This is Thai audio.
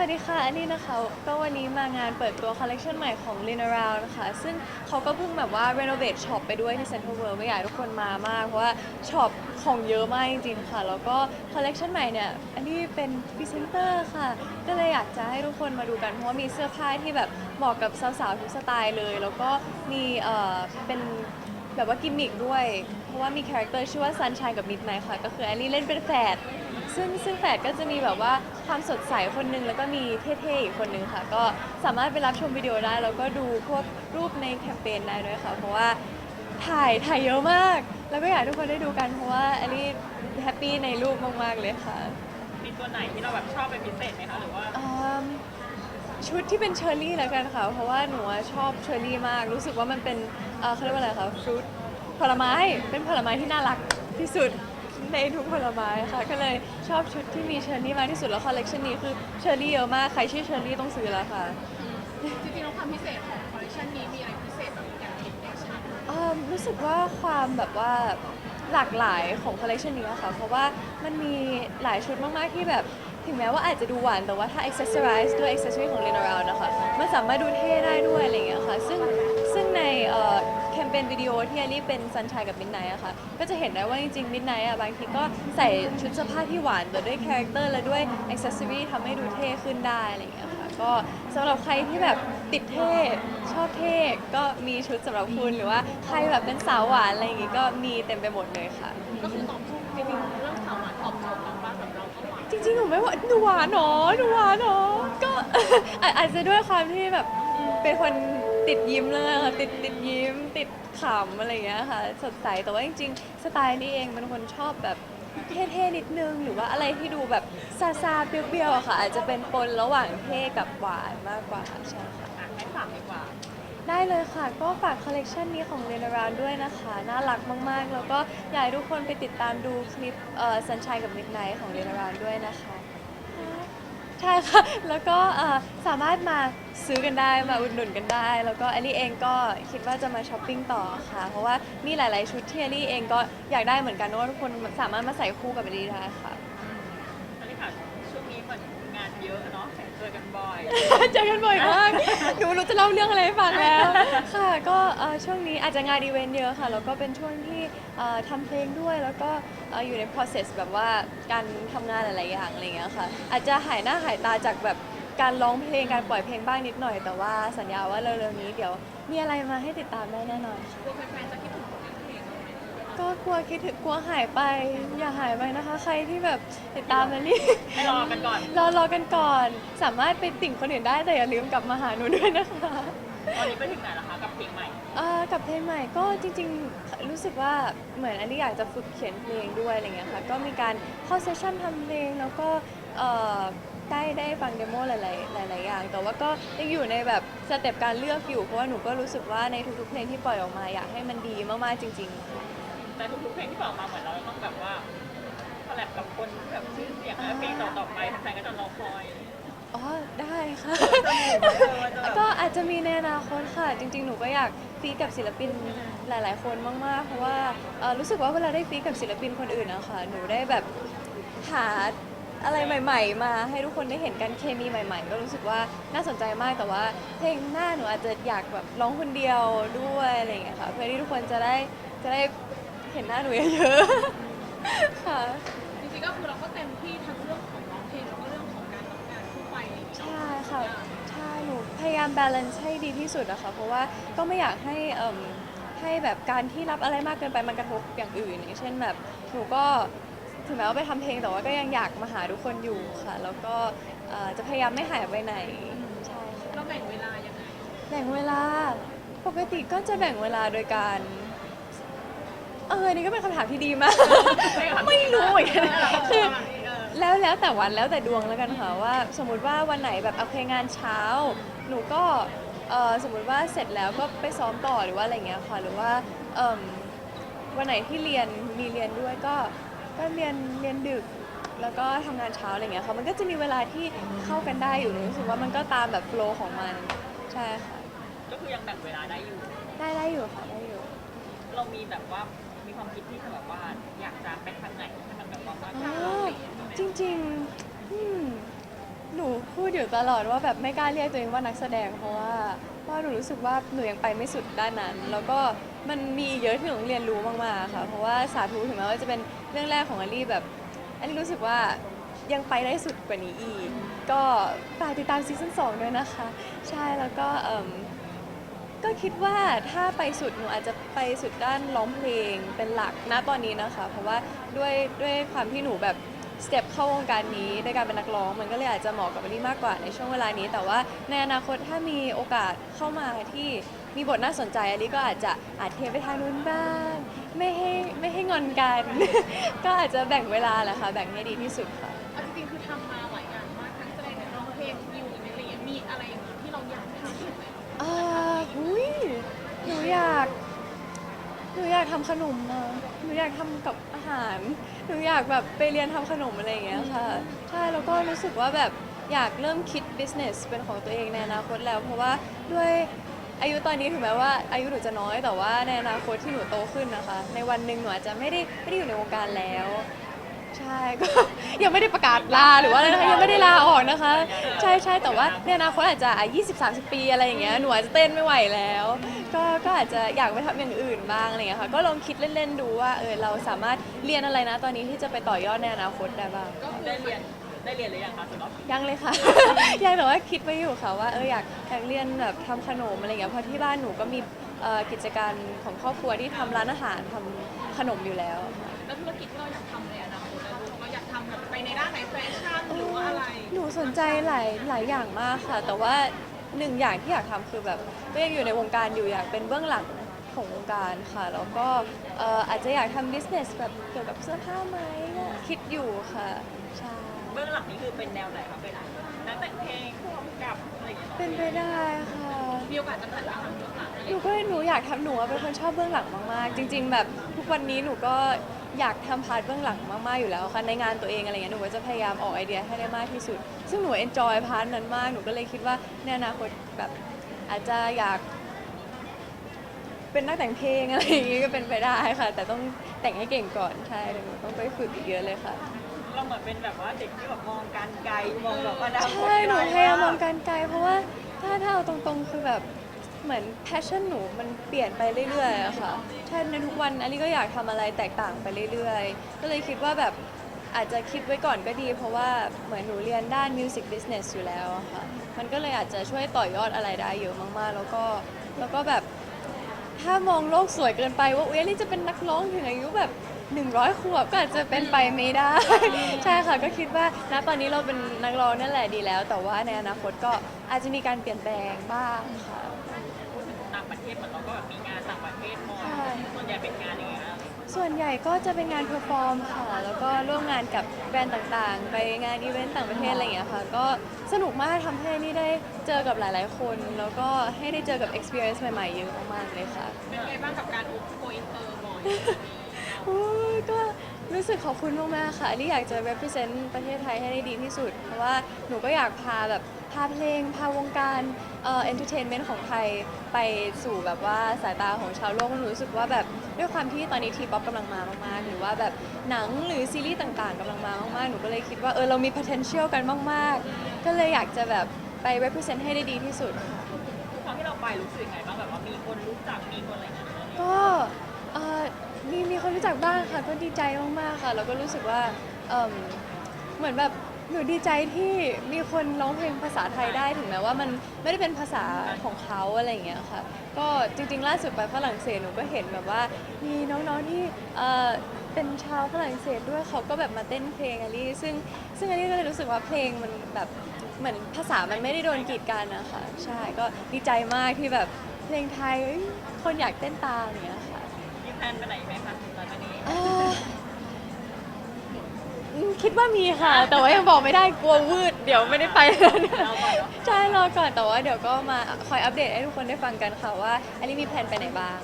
สวัสดีค่ะ อันนี้นะคะ ก็วันนี้มางานเปิดตัวคอลเลคชันใหม่ของ Lin Around นะคะ ซึ่งเขาก็เพิ่งแบบว่า renovate shop ไปด้วยที่ Central World ไม่อยากทุกคนมามาก เพราะว่าช็อปของเยอะมากจริงๆค่ะ แล้วก็คอลเลคชันใหม่เนี่ย อันนี้เป็นพรีเซนเตอร์ค่ะ ก็เลยอยากจะให้ทุกคนมาดูกัน เพราะว่ามีเสื้อผ้าที่แบบเหมาะกับสาวๆทุกสไตล์เลย แล้วก็มีเอ่อเป็นแบบว่ากิมมิคด้วย เพราะว่ามีคาแรคเตอร์ชื่อว่า Sunshine กับ Midnight ค่ะ ก็คือแอลลี่เล่นเป็นแฝด ซึ่งซึ่งแฝดก็จะมีแบบว่าความสดใสคนหนึงแล้วก็มีเท่ๆอีกคนหนึงค่ะ ก็สามารถไปรับชมวิดีโอได้ แล้วก็ดูพวกรูปในแคมเปญได้ด้วยค่ะ เพราะว่าถ่ายถ่ายเยอะมาก แล้วก็อยากให้ทุกคนได้ดูกันเพราะว่าอันนี้แฮปปี้ในรูปมากๆเลยค่ะมีตัวไหนที่เราแบบชอบเป็นพิเศษไหมคะหรือว่าอืมชุดที่เป็นเชอร์รี่แล้วกันค่ะ เพราะว่าหนูอะชอบเชอร์รี่มาก รู้สึกว่ามันเป็นเอ่อเขาเรียกว่าอะไรคะฟรุตผลไม้เป็นผลไม้ที่น่ารักที่สุด ในทุกผลไม้ค่ะ ก็เลยชอบชุดที่มีเชอร์รี่มากที่สุดแล้วคอลเลกชันนี้คือเชอร์รี่เยอะมาก ใครชื่อเชอร์รี่ต้องซื้อแล้วค่ะ จริงๆแล้วความพิเศษของคอลเลคชันนี้มีอะไรพิเศษแบบอย่างเห็นได้ชัดเอิ่มรู้สึกว่าความแบบว่าหลากหลายของคอลเลคชันนี้อะค่ะ เพราะว่ามันมีหลายชุดมาก ๆ ที่แบบ ถึงแม้ว่าอาจจะดูหวาน แต่ว่าถ้า accessorize ด้วย accessory ของ Lin Around นะคะ มันสามารถดูเท่ได้ด้วยอะไรอย่างเงี้ยค่ะ ซึ่งซึ่งในเอ่อแคมเปญวิดีโอที่อลี่เป็น Sunshine กับ Midnight อะค่ะ ก็จะเห็นได้ว่าจริงๆ Midnight อะบางทีก็ใส่ชุดเสื้อผ้าที่หวานแต่ด้วยคาแรคเตอร์และด้วย accessory ทำให้ดูเท่ขึ้นได้อะไรอย่างเงี้ยค่ะ ก็สำหรับใครที่แบบติดเท่ชอบเท่ก็มีชุดสำหรับคุณหรือว่าใครแบบเป็นสาวหวานอะไรอย่างงี้ก็มีเต็มไปหมดเลยค่ะ ก็คือตอบโจทย์จริงๆเรื่องข่าวหวานตอบโจทย์เราบ้างแบบเราก็หวานจริงๆหนูไม่ว่าหนูหวานหนอหนูหวานหนอก็อาอาจจะด้วยความที่แบบเป็นคน ติดยิ้มเลยค่ะติดติดยิ้ม ติดขำอะไรอย่างเงี้ยค่ะ สดใสแต่ว่าจริง ๆ สไตล์นี้เองเป็นคนชอบแบบเท่ๆนิดนึง หรือว่าอะไรที่ดูแบบซาซาๆเปรี้ยวๆอะค่ะ อาจจะเป็นปนระหว่างเท่กับหวานมากกว่าใช่ค่ะ อะให้ฝากดีกว่า ได้เลยค่ะ ก็ฝากคอลเลกชันนี้ของ l e n a r o u n d ด้วยนะคะ น่ารักมากๆ แล้วก็อยากให้ทุกคนไปติดตามดูคลิปเอ่อ Sunshine กับ Midnight ของ l e n a r o u n d ด้วยนะคะ ใช่ค่ะ แล้วก็เอ่อสามารถมาซื้อกันได้มาอุดหนุนกันได้ แล้วก็แอลลี่เองก็คิดว่าจะมาช้อปปิ้งต่อค่ะ เพราะว่ามีหลาย ๆ ชุดที่แอลลี่เองก็อยากได้เหมือนกันเพราะว่าทุกคนสามารถมาใส่คู่กับแอลลี่ได้ค่ะ อันนี้ค่ะช่วงนี้เหมือนงานเยอะเนาะเจอกันบ่อย เจอกันบ่อยมาก หนูไม่รู้จะเล่าเรื่องอะไรให้ฟังแล้ว ค่ะ ก็เอ่อช่วงนี้อาจจะงานอีเวนต์เยอะค่ะ แล้วก็เป็นช่วงที่ เอ่อทำเพลงด้วยแล้วก็เอ่ออยู่ใน process แบบว่าการทำงานหลายๆอย่างอะไรอย่างเงี้ยค่ะ อาจจะหายหน้าหายตาจากแบบการร้องเพลงการปล่อยเพลงบ้างนิดหน่อย แต่ว่าสัญญาว่าเร็วๆนี้เดี๋ยวมีอะไรมาให้ติดตามได้แน่นอนค่ะ กลัวแฟนๆจะคิดถึงผลงานเพลงเราไหมก็กลัวคิดถึงกลัวหายไป อย่าหายไปนะคะ ใครที่แบบติดตามนะนี่ ให้รอกันก่อน รอรอกันก่อน สามารถไปติ่งคนอื่นได้แต่อย่าลืมกลับมาหาหนูด้วยนะคะ ตอนนี้ไปถึงไหนแล้วคะกับ เพลงใหม่เอ่อกับเพลงใหม่ก็จริงๆรู้สึกว่าเหมือนอันนี้อยากจะฝึกเขียนเพลงด้วยอะไรเงี้ยค่ะก็มีการเข้าเซสชั่นทำเพลงแล้วก็เอ่อได้ได้ฟังเดโมหลายๆหลายๆอย่าง แต่ว่าก็ยังอยู่ในแบบสเต็ปการเลือกอยู่เพราะว่าหนูก็รู้สึกว่าในทุกๆเพลงที่ปล่อยออกมาอยากให้มันดีมากๆจริง ๆ แต่ทุกๆเพลงที่บอกมาเหมือนเราต้องแบบว่าคอลแลบกับคนที่แบบชื่อเสียงและเพลงต่อๆไปแฟนๆก็จะรอคอย อ๋อได้ค่ะ ก็อาจจะมีในอนาคตค่ะ จริง ๆ หนูก็อยากฟีดกับศิลปินหลาย ๆ คนมาก ๆ เพราะว่าเอ่อรู้สึกว่าเวลาได้ฟีดกับศิลปินคนอื่นนะคะหนูได้แบบหาอะไรใหม่ ๆ มาให้ทุกคนได้เห็นกันเคมีใหม่ ๆ ก็รู้สึกว่าน่าสนใจมากแต่ว่าเพลงหน้าหนูอาจจะอยากแบบร้องคนเดียวด้วยอะไรอย่างเงี้ยค่ะเพื่อที่ทุกคนจะได้จะได้เห็นหน้าหนูเยอะๆค่ะ จริงๆก็คือเราก็เต็มที่ทั้งเรื่องของร้องเพลงแล้วก็เรื่อง ไปอะไรอย่างเงี้ยใช่เนาะค่ะใช่หนูพยายามบาลานซ์ให้ดีที่สุดอะค่ะเพราะว่าก็ไม่อยากให้เอิ่มให้แบบการที่รับอะไรมากเกินไปมันกระทบอย่างอื่น อย่างเช่นแบบหนูก็ถึงแม้ว่าไปทำเพลงแต่ว่าก็ยังอยากมาหาทุกคนอยู่ค่ะ แล้วก็เอ่อจะพยายามไม่หายไปไหนใช่ค่ะ เราแบ่งเวลายังไงแบ่งเวลาปกติก็จะแบ่งเวลาโดยการเออนี่ก็เป็นคำถามที่ดีมาก ไม่รู้เหมือนกันคือ แล้วแล้วแต่วันแล้วแต่ดวงแล้วกันค่ะว่า สมมุติว่าวันไหนแบบเอาเพลงงานเช้า หนูก็เอ่อสมมุติว่าเสร็จแล้วก็ไปซ้อมต่อหรือว่าอะไรเงี้ยค่ะหรือว่าเอิ่มวันไหนที่เรียนมีเรียนด้วยก็ก็เรียนเรียนดึก แล้วก็ทำงานเช้าอะไรเงี้ยค่ะมันก็จะมีเวลาที่เข้ากันได้อยู่หนูรู้สึกว่ามันก็ตามแบบโฟลว์ของมันใช่ค่ะก็คือยังแบ่งเวลาได้อยู่ ได้ได้อยู่ค่ะได้อยู่ เรามีแบบว่า มีความคิดที่จะแบบว่าอยากจะไปทางไหนให้มันแบบว่ามากอ๋ขึ้อนจริงๆอืมหนูคพูดอยู่ตลอดว่าแบบไม่กล้าเรียกตัวเองว่านักแสดงเพราะว่าเพราะว่าหนูรู้สึกว่าหนูยังไปไม่สุดด้านนั้น แล้วก็มันมีอีกเยอะที่หนูต้องเรียนรู้มากๆค่ะ เพราะว่าสาธุถึงแม้ว่าจะเป็นเรื่องแรกของอลี่แบบอันนี้รู้สึกว่ายังไปได้สุดกว่านี้อีก ก็ฝากติดตามซีซั่น2ด้วยนะคะ ใช่แล้วก็เอิ่ม ก็คิดว่าถ้าไปสุดหนูอาจจะไปสุดด้านร้องเพลงเป็นหลักณตอนนี้นะคะ เพราะว่าด้วยด้วยความที่หนูแบบสเต็ปเข้าวงการนี้ด้วยการเป็นนักร้อง มันก็เลยอาจจะเหมาะกับอันนี้มากกว่าในช่วงเวลานี้ แต่ว่าในอนาคตถ้ามีโอกาสเข้ามาที่มีบทน่าสนใจอันนี้ก็อาจจะอาจเทไปทางนู้นบ้าง ไม่ให้ไม่ให้งอนกัน ก็อาจจะแบ่งเวลาแหละค่ะ แบ่งให้ดีที่สุดค่ะ เอาจริงๆคือทำมาหลายอย่างมากทั้งแสดงเนี่ยร้องเพลงอยู่ในอะไรอย่างเงี้ยมีอะไรอย่างงี้ที่เราอยากทำอีกไหม อ่าหุยหนูอยาก หนูอยากทำขนมนะหนูอยากทำกับอาหาร หนูอยากแบบไปเรียนทำขนมอะไรอย่างเงี้ยค่ะ ใช่ แล้วก็รู้สึกว่าแบบอยากเริ่มคิด business เป็นของตัวเองในอนาคตแล้ว เพราะว่าด้วยอายุตอนนี้ถึงแม้ว่าอายุหนูจะน้อยแต่ว่าในอนาคตที่หนูโตขึ้นนะคะ ในวันหนึ่งหนูอาจจะไม่ได้ไม่ได้อยู่ในวงการแล้ว ใช่ก็ ยังไม่ได้ประกาศลาหรือว่าอะไรนะคะยังไม่ได้ลาออกนะคะ ใช่ใช่แต่ว่าในอนาคตอาจจะอะ20 30 ปีอะไรอย่างเงี้ยหนูอาจจะเต้นไม่ไหวแล้ว ก็ก็อาจจะอยากไปทำอย่างอื่นบ้างอะไรอย่างเงี้ยค่ะก็ลองคิดเล่นๆดูว่าเออเราสามารถเรียนอะไรนะตอนนี้ที่จะไปต่อยอดในอนาคตได้บ้าง ก็คือได้เรียนได้เรียนหรือยังคะสำหรับยังเลยค่ะ ยังแต่ว่าคิดไว้อยู่ค่ะว่าเอออยากอยากเรียนแบบทำขนมอะไรอย่างเงี้ยเพราะที่บ้านหนูก็มี เอ่อกิจการของครอบครัวที่ทำร้านอาหารทำขนมอยู่แล้วค่ะแล้วธุรกิจที่เราอยากทำในอนาคตอะลูกเราอยากทำแบบไปในด้านไหนแฟชั่นหรือว่าอะไรหนูสนใจหลายหลายอย่างมากค่ะ แต่ว่าหนึ่งอย่างที่อยากทำคือแบบก็ยังอยู่ในวงการอยู่อยากเป็นเบื้องหลังของวงการค่ะ แล้วก็เอ่ออาจจะอยากทำ business แบบเกี่ยวกับเสื้อผ้าไหมก็คิดอยู่ค่ะใช่ เบื้องหลังนี้คือเป็นแนวไหนคะเป็นนักแต่งเพลงผู้กำกับอะไรอย่างเงี้ยหรอเป็นไปได้ค่ะ มีโอกาสจะผันมาทำเบื้องหลังอะไร หนูก็หนูอยากทำหนูอะเป็นคนชอบเบื้องหลังมากๆ จริง ๆ แบบทุกวันนี้หนูก็อยากทำพาร์ทเบื้องหลังมากๆอยู่แล้วค่ะในงานตัวเองอะไรเงี้ยหนูก็จะพยายามออกไอเดียให้ได้มากที่สุด ซึ่งหนูเอนจอยพาร์ทนั้นมากหนูก็เลยคิดว่าในอนาคตแบบอาจจะอยาก เป็นนักแต่งเพลงอะไรอย่างงี้ก็เป็นไปได้ค่ะ แต่ต้องแต่งให้เก่งก่อนใช่เดี๋ยวหนูต้องไปฝึกอีกเยอะเลยค่ะ เราเหมือนเป็นแบบว่าเด็กที่แบบมองการไกลมองแบบว่าดาวใช่หนูพยายามมองการไกลเพราะว่าถ้าถ้าเอาตรงๆคือแบบ เหมือน passion หนูมันเปลี่ยนไปเรื่อยๆอะค่ะใช่ในทุกวันอันนี้ก็อยากทำอะไรแตกต่างไปเรื่อยๆ ก็เลยคิดว่าแบบอาจจะคิดไว้ก่อนก็ดี เพราะว่าเหมือนหนูเรียนด้าน music business อยู่แล้วอะค่ะ มันก็เลยอาจจะช่วยต่อยอดอะไรได้เยอะมากๆ แล้วก็แล้วก็แบบถ้ามองโลกสวยเกินไปว่าเอยลี่จะเป็นนักร้องถึงอายุแบบ 100ขวบก็อาจจะเป็นไปไม่ได้ ใช่ค่ะก็คิดว่าณตอนนี้เราเป็นนักร้องนั่นแหละดีแล้ว แต่ว่าในอนาคตก็อาจจะมีการเปลี่ยนแปลงบ้างค่ะพูดถึงต่าง ประเทศเหมือนเราก็แบบมีงานต่างประเทศบ่อยใช่ ส่วนใหญ่เป็นงานอย่างเงี้ยส่วนใหญ่ก็จะเป็นงานเพอร์ฟอร์มค่ะ แล้วก็ร่วมงานกับแบรนด์ต่างๆ ไปงานอีเวนต์ต่างประเทศอะไรอย่างเงี้ยค่ะ ก็สนุกมากทำให้นี่ได้เจอกับหลาย ๆ คน แล้วก็ให้ได้เจอกับ experience ใหม่ๆ เยอะมากๆเลยค่ะเป็นไงบ้างกับการโอโกอินเตอร์บ่อยโอ้ยก็ รู้สึกขอบคุณมากๆค่ะลี่อยากจะ represent ประเทศไทยให้ได้ดีที่สุด เพราะว่าหนูก็อยากพาแบบพาเพลง พาวงการเอ่อ entertainment ของไทยไปสู่แบบว่าสายตาของชาวโลกหนูรู้สึกว่าแบบด้วยความที่ตอนนี้ทีป๊อปกำลังมามากๆ หรือว่าแบบหนังหรือซีรีส์ต่างๆกำลังมามากๆ หนูก็เลยคิดว่าเออเรามี potential กันมากๆ ก็เลยอยากจะแบบไป represent ให้ได้ดีที่สุดทุกครั้งที่เราไปรู้สึกยังไงบ้างแบบว่ามีคนรู้จักมีคนอะไรอย่างเงี้ยก็เอ่อ มีมีคนรู้จักบ้างค่ะ ก็ดีใจมากๆค่ะ แล้วก็รู้สึกว่าเอิ่มเหมือนแบบหนูดีใจที่มีคนร้องเพลงภาษาไทยได้ถึงแม้ว่ามันไม่ได้เป็นภาษาของเขาอะไรอย่างเงี้ยค่ะ ก็จริงๆล่าสุดไปฝรั่งเศสหนูก็เห็นแบบว่า มีน้องๆที่เอ่อเป็นชาวฝรั่งเศสด้วยเขาก็แบบมาเต้นเพลงอลี่ซึ่งซึ่งอลี่ก็เลยรู้สึกว่าเพลงมันแบบเหมือนภาษามันไม่ได้โดนกีดกันนะคะใช่ก็ดีใจมากที่แบบเพลงไทยเอ้ยคนอยากเต้นตามอย่างเงี้ยค่ะ แพลนไปไหนไหมคะตอนนี้เอ่ออืมคิดว่ามีค่ะ แต่ว่ายังบอกไม่ได้กลัววืด เดี๋ยวไม่ได้ไปแล้วเนี่ยเราก่อนเนาะใช่รอก่อนแต่ว่าเดี๋ยวก็มาคอยอัปเดตให้ทุกคนได้ฟังกันค่ะว่าอันนี้มีแผนไปไหนบ้าง